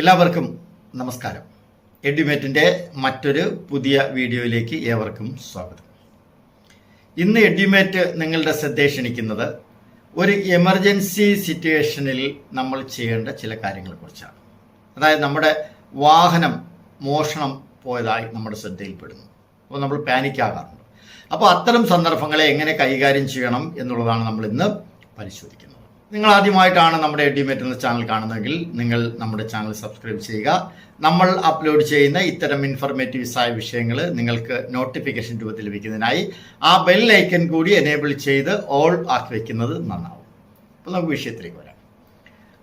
എല്ലാവർക്കും നമസ്കാരം. എഡ്യൂമേറ്റിന്റെ മറ്റൊരു പുതിയ വീഡിയോയിലേക്ക് ഏവർക്കും സ്വാഗതം. ഇന്ന് എഡ്യൂമേറ്റ് നിങ്ങളുടെ ശ്രദ്ധ ക്ഷണിക്കുന്നത് ഒരു എമർജൻസി സിറ്റുവേഷനിൽ നമ്മൾ ചെയ്യേണ്ട ചില കാര്യങ്ങളെക്കുറിച്ചാണ്. അതായത് നമ്മുടെ വാഹനം മോഷണം പോയതായി നമ്മുടെ ശ്രദ്ധയിൽപ്പെടുന്നു. അപ്പോൾ നമ്മൾ പാനിക് ആകാറുണ്ട് അപ്പോൾ അത്തരം സന്ദർഭങ്ങളെ എങ്ങനെ കൈകാര്യം ചെയ്യണം എന്നുള്ളതാണ് നമ്മൾ ഇന്ന് പരിശോധിക്കുന്നത്. നിങ്ങൾ ആദ്യമായിട്ടാണ് നമ്മുടെ എഡിമേറ്റ് എന്ന ചാനൽ കാണുന്നതെങ്കിൽ നിങ്ങൾ നമ്മുടെ ചാനൽ സബ്സ്ക്രൈബ് ചെയ്യുക. നമ്മൾ അപ്ലോഡ് ചെയ്യുന്ന ഇത്തരം ഇൻഫർമേറ്റീവ്സ് ആയ വിഷയങ്ങൾ നിങ്ങൾക്ക് നോട്ടിഫിക്കേഷൻ രൂപത്തിൽ ലഭിക്കുന്നതിനായി ആ ബെൽ ഐക്കൺ കൂടി എനേബിൾ ചെയ്ത് ഓൾ ആക്കി വയ്ക്കുന്നത് നന്നാവും. അപ്പോൾ നമുക്ക് വിഷയത്തിലേക്ക് വരാം.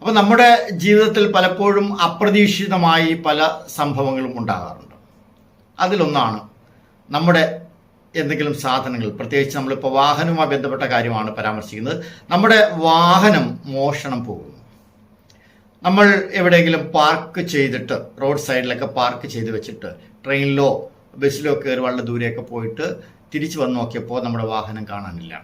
അപ്പോൾ നമ്മുടെ ജീവിതത്തിൽ പലപ്പോഴും അപ്രതീക്ഷിതമായി പല സംഭവങ്ങളും ഉണ്ടാകാറുണ്ട്. അതിലൊന്നാണ് നമ്മുടെ എന്തെങ്കിലും സാധനങ്ങൾ പ്രത്യേകിച്ച് നമ്മളിപ്പോൾ വാഹനവുമായി ബന്ധപ്പെട്ട കാര്യമാണ് പരാമർശിക്കുന്നത്. നമ്മുടെ വാഹനം മോഷണം പോകുന്നു. നമ്മൾ എവിടെയെങ്കിലും പാർക്ക് ചെയ്തിട്ട് റോഡ് സൈഡിലൊക്കെ പാർക്ക് ചെയ്ത് വെച്ചിട്ട് ട്രെയിനിലോ ബസ്സിലോ കയറി വളരെ ദൂരെയൊക്കെ പോയിട്ട് തിരിച്ചു വന്ന് നോക്കിയപ്പോൾ നമ്മുടെ വാഹനം കാണാനില്ല.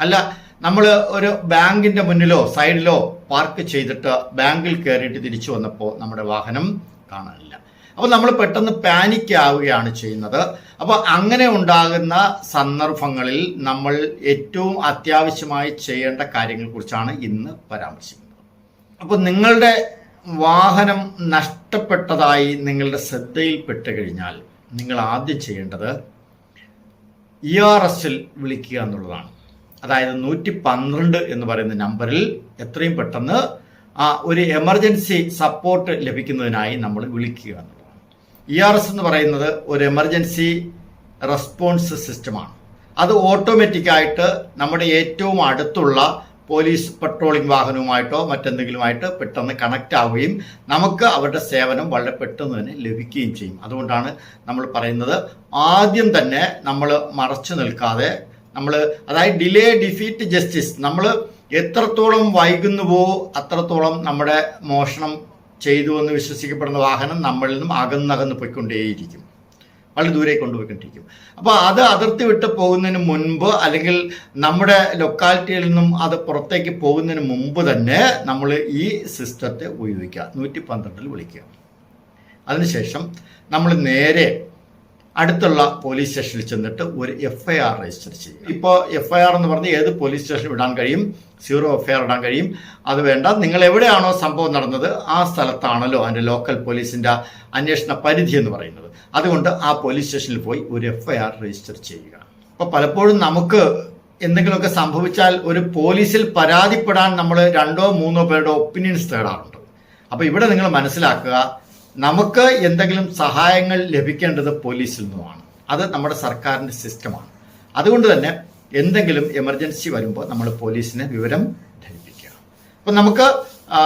അല്ല നമ്മൾ ഒരു ബാങ്കിന്റെ മുന്നിലോ സൈഡിലോ പാർക്ക് ചെയ്തിട്ട് ബാങ്കിൽ കയറിയിട്ട് തിരിച്ചു വന്നപ്പോൾ നമ്മുടെ വാഹനം കാണാനില്ല. അപ്പോൾ നമ്മൾ പെട്ടെന്ന് പാനിക് ആവുകയാണ് ചെയ്യുന്നത്. അപ്പോൾ അങ്ങനെ ഉണ്ടാകുന്ന സന്ദർഭങ്ങളിൽ നമ്മൾ ഏറ്റവും അത്യാവശ്യമായി ചെയ്യേണ്ട കാര്യങ്ങളെക്കുറിച്ചാണ് ഇന്ന് പരാമർശിക്കുന്നത്. അപ്പോൾ നിങ്ങളുടെ വാഹനം നഷ്ടപ്പെട്ടതായി നിങ്ങളുടെ ശ്രദ്ധയിൽപ്പെട്ട് കഴിഞ്ഞാൽ നിങ്ങൾ ആദ്യം ചെയ്യേണ്ടത് ഇ ആർ എസിൽ വിളിക്കുക എന്നുള്ളതാണ്. അതായത് നൂറ്റി പന്ത്രണ്ട് എന്ന് പറയുന്ന നമ്പറിൽ എത്രയും പെട്ടെന്ന് ഒരു എമർജൻസി സപ്പോർട്ട് ലഭിക്കുന്നതിനായി നമ്മൾ വിളിക്കുക എന്നുള്ളതാണ്. ഇ ആർ എസ് എന്ന് പറയുന്നത് ഒരു എമർജൻസി റെസ്പോൺസ് സിസ്റ്റമാണ് അത് ഓട്ടോമാറ്റിക്കായിട്ട് നമ്മുടെ ഏറ്റവും അടുത്തുള്ള പോലീസ് പട്രോളിംഗ് വാഹനവുമായിട്ടോ മറ്റെന്തെങ്കിലുമായിട്ട് പെട്ടെന്ന് കണക്ട് ആവുകയും നമുക്ക് അവരുടെ സേവനം വളരെ പെട്ടെന്ന് തന്നെ ലഭിക്കുകയും ചെയ്യും. അതുകൊണ്ടാണ് നമ്മൾ പറയുന്നത് ആദ്യം തന്നെ നമ്മൾ മറച്ചു നിൽക്കാതെ നമ്മൾ അതായത് ഡിലേ ഡിഫീറ്റ് ജസ്റ്റിസ് നമ്മൾ എത്രത്തോളം വൈകുന്നുവോ അത്രത്തോളം നമ്മുടെ മോഷണം ചെയ്തു എന്ന് വിശ്വസിക്കപ്പെടുന്ന വാഹനം നമ്മളിൽ നിന്നും അകന്നകന്ന് പോയിക്കൊണ്ടേയിരിക്കും. വളരെ ദൂരെ കൊണ്ടുപോയിക്കൊണ്ടിരിക്കും. അപ്പോൾ അത് അതിർത്തി വിട്ട് പോകുന്നതിന് മുൻപ് അല്ലെങ്കിൽ നമ്മുടെ ലൊക്കാലിറ്റിയിൽ നിന്നും അത് പുറത്തേക്ക് പോകുന്നതിന് മുമ്പ് തന്നെ നമ്മൾ ഈ സിസ്റ്റത്തെ ഉപയോഗിക്കുക. നൂറ്റി പന്ത്രണ്ടിൽ വിളിക്കുക. അതിനുശേഷം നമ്മൾ നേരെ അടുത്തുള്ള പോലീസ് സ്റ്റേഷനിൽ ചെന്നിട്ട് ഒരു എഫ് ഐ ആർ രജിസ്റ്റർ ചെയ്യും. ഇപ്പോൾ എഫ് ഐ ആർ എന്ന് പറഞ്ഞ് ഏത് പോലീസ് സ്റ്റേഷനിൽ ഇടാൻ കഴിയും? സീറോ എഫ് ഐ ആർ ഇടാൻ കഴിയും. അത് വേണ്ട. നിങ്ങൾ എവിടെയാണോ സംഭവം നടന്നത്? ആ സ്ഥലത്താണല്ലോ അതിന്റെ ലോക്കൽ പോലീസിന്റെ അന്വേഷണ പരിധി എന്ന് പറയുന്നത്. അതുകൊണ്ട് ആ പോലീസ് സ്റ്റേഷനിൽ പോയി ഒരു എഫ് ഐ ആർ രജിസ്റ്റർ ചെയ്യുക. അപ്പോൾ പലപ്പോഴും നമുക്ക് എന്തെങ്കിലുമൊക്കെ സംഭവിച്ചാൽ ഒരു പോലീസിൽ പരാതിപ്പെടാൻ നമ്മൾ രണ്ടോ മൂന്നോ പേരുടെ ഒപ്പീനിയൻസ് തേടാറുണ്ട്. അപ്പോൾ ഇവിടെ നിങ്ങൾ മനസ്സിലാക്കുക നമുക്ക് എന്തെങ്കിലും സഹായങ്ങൾ ലഭിക്കേണ്ടത് പോലീസിൽ നിന്നുമാണ്. അത് നമ്മുടെ സർക്കാരിന്റെ സിസ്റ്റമാണ്. അതുകൊണ്ട് തന്നെ എന്തെങ്കിലും എമർജൻസി വരുമ്പോൾ നമ്മൾ പോലീസിനെ വിവരം ധരിപ്പിക്കുക. അപ്പം നമുക്ക്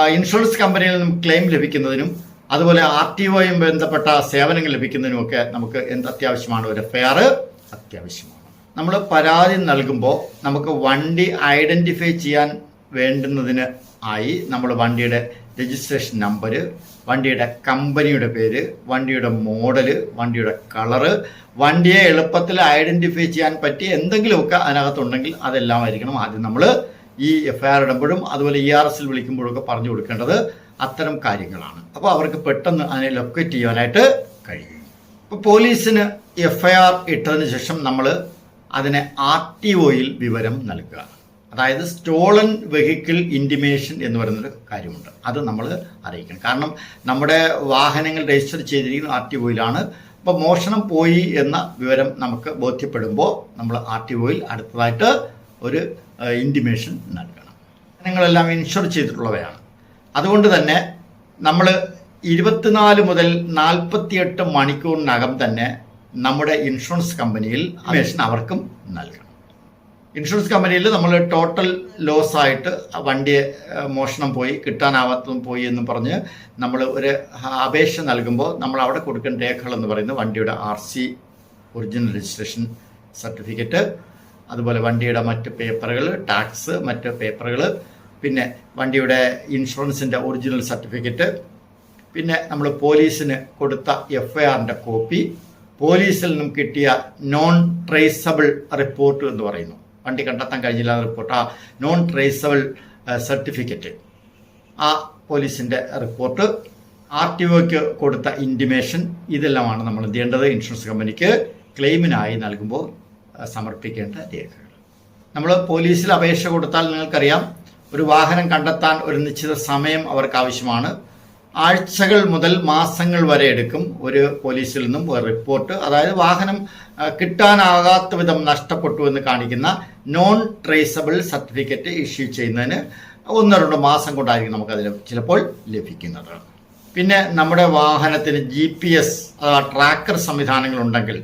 ഇൻഷുറൻസ് കമ്പനിയിൽ നിന്നും ക്ലെയിം ലഭിക്കുന്നതിനും അതുപോലെ ആർ ടി ഒയും ബന്ധപ്പെട്ട സേവനങ്ങൾ ലഭിക്കുന്നതിനുമൊക്കെ നമുക്ക് എന്ത് അത്യാവശ്യമാണ്? ഒരു എഫ്ഐആർ അത്യാവശ്യമാണ്. നമ്മൾ പരാതി നൽകുമ്പോൾ നമുക്ക് വണ്ടി ഐഡന്റിഫൈ ചെയ്യാൻ വേണ്ടുന്നതിന് ആയി നമ്മൾ വണ്ടിയുടെ രജിസ്ട്രേഷൻ നമ്പർ വണ്ടിയുടെ കമ്പനിയുടെ പേര് വണ്ടിയുടെ മോഡൽ വണ്ടിയുടെ കളറ് വണ്ടിയെ എളുപ്പത്തിൽ ഐഡന്റിഫൈ ചെയ്യാൻ പറ്റിയ എന്തെങ്കിലുമൊക്കെ അതിനകത്തുണ്ടെങ്കിൽ അതെല്ലാം ആയിരിക്കണം ആദ്യം നമ്മൾ ഈ എഫ് ഐ ആർ ഇടുമ്പോഴും അതുപോലെ ഇ ആർ എസിൽ വിളിക്കുമ്പോഴൊക്കെ പറഞ്ഞു കൊടുക്കേണ്ടത് അത്തരം കാര്യങ്ങളാണ്. അപ്പോൾ അവർക്ക് പെട്ടെന്ന് അതിനെ ലൊക്കേറ്റ് ചെയ്യാനായിട്ട് കഴിയും. ഇപ്പോൾ പോലീസിന് എഫ് ഐ ആർ ഇട്ടതിന് ശേഷം നമ്മൾ അതിനെ ആർ ടി ഒയിൽ വിവരം നൽകുക. അതായത് സ്റ്റോളൻ വെഹിക്കിൾ ഇന്റിമേഷൻ എന്ന് പറയുന്നൊരു കാര്യമുണ്ട്. അത് നമ്മൾ അറിയിക്കണം. കാരണം നമ്മുടെ വാഹനങ്ങൾ രജിസ്റ്റർ ചെയ്തിരിക്കുന്ന ആർ ടി ഒയിലാണ് അപ്പോൾ മോഷണം പോയി എന്ന വിവരം നമുക്ക് ബോധ്യപ്പെടുമ്പോൾ നമ്മൾ ആർ ടി ഒയിൽ അടുത്തതായിട്ട് ഒരു ഇന്റിമേഷൻ നൽകണം. വാഹനങ്ങളെല്ലാം ഇൻഷുർ ചെയ്തിട്ടുള്ളവയാണ്. അതുകൊണ്ട് തന്നെ നമ്മൾ ഇരുപത്തിനാല് മുതൽ നാൽപ്പത്തിയെട്ട് മണിക്കൂറിനകം തന്നെ നമ്മുടെ ഇൻഷുറൻസ് കമ്പനിയിൽ അപേക്ഷ അവർക്കും നൽകണം. ഇൻഷുറൻസ് കമ്പനിയിൽ നമ്മൾ ടോട്ടൽ ലോസ് ആയിട്ട് വണ്ടിയെ മോഷണം പോയി കിട്ടാനാവാത്തതും പോയി എന്ന് പറഞ്ഞ് നമ്മൾ ഒരു അപേക്ഷ നൽകുമ്പോൾ നമ്മൾ അവിടെ കൊടുക്കുന്ന രേഖകൾ എന്ന് പറയുന്നത് വണ്ടിയുടെ R C original registration certificate അതുപോലെ വണ്ടിയുടെ മറ്റ് പേപ്പറുകൾ ടാക്സ് മറ്റ് പേപ്പറുകൾ പിന്നെ വണ്ടിയുടെ ഇൻഷുറൻസിന്റെ ഒറിജിനൽ സർട്ടിഫിക്കറ്റ് പിന്നെ നമ്മൾ പോലീസിന് കൊടുത്ത എഫ് ഐ ആറിന്റെ കോപ്പി പോലീസിൽ നിന്നും കിട്ടിയ നോൺ ട്രേസബിൾ റിപ്പോർട്ട് എന്ന് പറയുന്നു. വണ്ടി കണ്ടെത്താൻ കഴിഞ്ഞില്ല എന്ന റിപ്പോർട്ട് ആ നോൺ ട്രേസബിൾ സർട്ടിഫിക്കറ്റ് ആ പോലീസിന്റെ റിപ്പോർട്ട് ആർ ടി ഒക്ക് കൊടുത്ത ഇന്റിമേഷൻ ഇതെല്ലാമാണ് നമ്മൾ എന്ത് ചെയ്യേണ്ടത്? ഇൻഷുറൻസ് കമ്പനിക്ക് ക്ലെയിമിനായി നൽകുമ്പോൾ സമർപ്പിക്കേണ്ട രേഖകൾ. നമ്മൾ പോലീസിൽ അപേക്ഷ കൊടുത്താൽ നിങ്ങൾക്കറിയാം ഒരു വാഹനം കണ്ടെത്താൻ ഒരു നിശ്ചിത സമയം അവർക്ക് ആവശ്യമാണ്. ആഴ്ചകൾ മുതൽ മാസങ്ങൾ വരെ എടുക്കും ഒരു പോലീസിൽ നിന്നും റിപ്പോർട്ട്. അതായത് വാഹനം കിട്ടാനാകാത്ത വിധം നഷ്ടപ്പെട്ടു എന്ന് കാണിക്കുന്ന നോൺ ട്രേസബിൾ സർട്ടിഫിക്കറ്റ് ഇഷ്യൂ ചെയ്യുന്നതിന് ഒന്നോ രണ്ടോ മാസം കൊണ്ടായിരിക്കും നമുക്കതിൽ ചിലപ്പോൾ ലഭിക്കുന്നത്. പിന്നെ നമ്മുടെ വാഹനത്തിന് ജി പി എസ് അഥവാ ട്രാക്കർ സംവിധാനങ്ങളുണ്ടെങ്കിൽ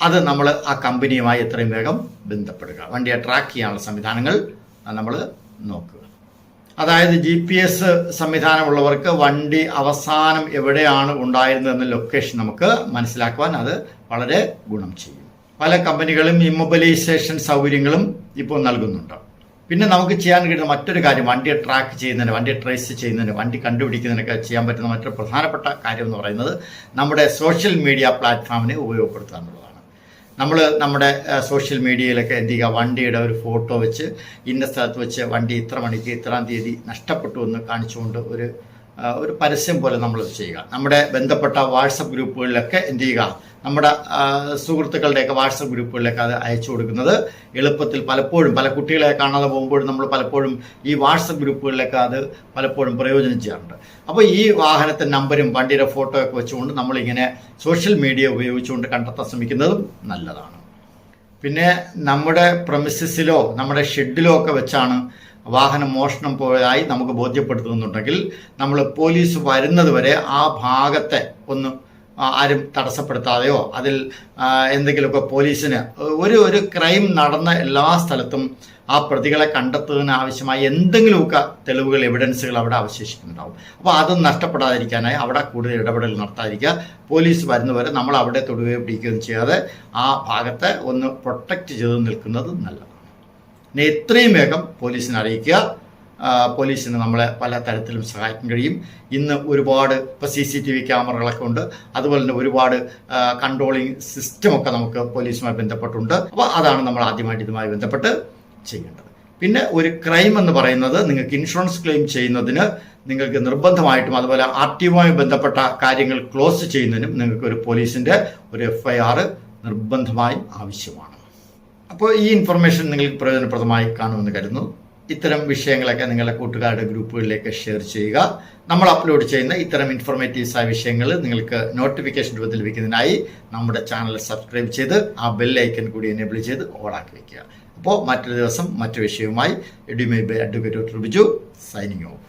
അത് നമ്മൾ ആ കമ്പനിയുമായി എത്രയും വേഗം ബന്ധപ്പെടുക. വണ്ടിയെ ട്രാക്ക് ചെയ്യാനുള്ള സംവിധാനങ്ങൾ നമ്മൾ നോക്കുക. അതായത് ജി പി എസ് സംവിധാനമുള്ളവർക്ക് വണ്ടി അവസാനം എവിടെയാണ് ഉണ്ടായിരുന്നതെന്ന ലൊക്കേഷൻ നമുക്ക് മനസ്സിലാക്കുവാൻ അത് വളരെ ഗുണം ചെയ്യും. പല കമ്പനികളും ഇമ്മൊബിലൈസേഷൻ സൗകര്യങ്ങളും ഇപ്പോൾ നൽകുന്നുണ്ട്. പിന്നെ നമുക്ക് ചെയ്യാൻ കഴിയുന്ന മറ്റൊരു കാര്യം വണ്ടിയെ ട്രാക്ക് ചെയ്യുന്നതിന് വണ്ടിയെ ട്രേസ് ചെയ്യുന്നതിന് വണ്ടി കണ്ടുപിടിക്കുന്നതിനൊക്കെ ചെയ്യാൻ പറ്റുന്ന മറ്റൊരു പ്രധാനപ്പെട്ട കാര്യം എന്ന് പറയുന്നത് നമ്മുടെ സോഷ്യൽ മീഡിയ പ്ലാറ്റ്ഫോമിനെ ഉപയോഗപ്പെടുത്തുക നമ്മൾ നമ്മുടെ സോഷ്യൽ മീഡിയയിലൊക്കെ എന്ത് ചെയ്യുക വണ്ടിയുടെ ഒരു ഫോട്ടോ വെച്ച് ഇന്ന സ്ഥലത്ത് വെച്ച് വണ്ടി ഇത്ര മണിക്ക് ഇത്രാം തീയതി നഷ്ടപ്പെട്ടു എന്ന് കാണിച്ചുകൊണ്ട് ഒരു ഒരു പരസ്യം പോലെ നമ്മൾ ചെയ്യുക. നമ്മുടെ ബന്ധപ്പെട്ട വാട്സപ്പ് ഗ്രൂപ്പുകളിലൊക്കെ എന്ത് ചെയ്യുക? നമ്മുടെ സുഹൃത്തുക്കളുടെയൊക്കെ വാട്സപ്പ് ഗ്രൂപ്പുകളിലൊക്കെ അത് അയച്ചു കൊടുക്കുന്നത് എളുപ്പത്തിൽ പലപ്പോഴും പല കുട്ടികളെ കാണാതെ പോകുമ്പോഴും നമ്മൾ പലപ്പോഴും ഈ വാട്സപ്പ് ഗ്രൂപ്പുകളിലൊക്കെ അത് പലപ്പോഴും പ്രയോജനം ചെയ്യാറുണ്ട്. അപ്പോൾ ഈ വാഹനത്തെ നമ്പരും വണ്ടിയുടെ ഫോട്ടോ ഒക്കെ വെച്ചുകൊണ്ട് നമ്മളിങ്ങനെ സോഷ്യൽ മീഡിയ ഉപയോഗിച്ചുകൊണ്ട് കണ്ടെത്താൻ ശ്രമിക്കുന്നതും നല്ലതാണ്. പിന്നെ നമ്മുടെ പ്രമിസസിലോ നമ്മുടെ ഷെഡിലോ ഒക്കെ വെച്ചാണ് വാഹനം മോഷണം പോയതായി നമുക്ക് ബോധ്യപ്പെടുത്തുന്നുണ്ടെങ്കിൽ നമ്മൾ പോലീസ് വരുന്നത് വരെ ആ ഭാഗത്തെ ഒന്ന് ആരും തടസ്സപ്പെടുത്താതെയോ അതിൽ എന്തെങ്കിലുമൊക്കെ പോലീസിന് ഒരു ഒരു ക്രൈം നടന്ന എല്ലാ സ്ഥലത്തും ആ പ്രതികളെ കണ്ടെത്തുന്നതിന് ആവശ്യമായ എന്തെങ്കിലുമൊക്കെ തെളിവുകൾ എവിഡൻസുകൾ അവിടെ അവശേഷിക്കുന്നുണ്ടാവും. അപ്പോൾ അത് നഷ്ടപ്പെടാതിരിക്കാനായി അവിടെ കൂടുതൽ ഇടപെടൽ നടത്താതിരിക്കുക. പോലീസ് വരുന്നവരെ നമ്മൾ അവിടെ തൊടുകയോ പിടിക്കുകയും ചെയ്യാതെ ആ ഭാഗത്തെ ഒന്ന് പ്രൊട്ടക്റ്റ് ചെയ്ത് നിൽക്കുന്നത് നല്ലതാണ്. എത്രയും വേഗം പോലീസിനെ അറിയിക്കുക. പോലീസിന് നമ്മളെ പല തരത്തിലും സഹായിക്കാൻ കഴിയും. ഇന്ന് ഒരുപാട് ഇപ്പോൾ സി സി ടി വി ക്യാമറകളൊക്കെ ഉണ്ട്. അതുപോലെ തന്നെ ഒരുപാട് കൺട്രോളിങ് സിസ്റ്റമൊക്കെ നമുക്ക് പോലീസുമായി ബന്ധപ്പെട്ടുണ്ട്. അപ്പോൾ അതാണ് നമ്മൾ ആദ്യമായിട്ട് ഇതുമായി ബന്ധപ്പെട്ട് ചെയ്യേണ്ടത്. പിന്നെ ഒരു ക്രൈം എന്ന് പറയുന്നത് നിങ്ങൾക്ക് ഇൻഷുറൻസ് ക്ലെയിം ചെയ്യുന്നതിന് നിങ്ങൾക്ക് നിർബന്ധമായിട്ടും അതുപോലെ ആർ ടി ഒയുമായി ബന്ധപ്പെട്ട കാര്യങ്ങൾ ക്ലോസ് ചെയ്യുന്നതിനും നിങ്ങൾക്ക് ഒരു പോലീസിന്റെ ഒരു എഫ് ഐ ആർ നിർബന്ധമായും ആവശ്യമാണ്. അപ്പോൾ ഈ ഇൻഫർമേഷൻ നിങ്ങൾക്ക് പ്രയോജനപ്രദമായി കാണുമെന്ന് കരുതുന്നു. ഇത്തരം വിഷയങ്ങളൊക്കെ നിങ്ങളുടെ കൂട്ടുകാരുടെ ഗ്രൂപ്പുകളിലേക്ക് ഷെയർ ചെയ്യുക. നമ്മൾ അപ്ലോഡ് ചെയ്യുന്ന ഇത്തരം ഇൻഫോർമേറ്റീവ്സ് ആയ വിഷയങ്ങൾ നിങ്ങൾക്ക് നോട്ടിഫിക്കേഷൻ രൂപത്തിൽ ലഭിക്കുന്നതിനായി നമ്മുടെ ചാനൽ സബ്സ്ക്രൈബ് ചെയ്ത് ആ ബെൽ ഐക്കൺ കൂടി എനേബിൾ ചെയ്ത് ഓളാക്കി വയ്ക്കുക അപ്പോൾ മറ്റൊരു ദിവസം മറ്റു വിഷയവുമായി Edumy by advocate doctor Biju signing off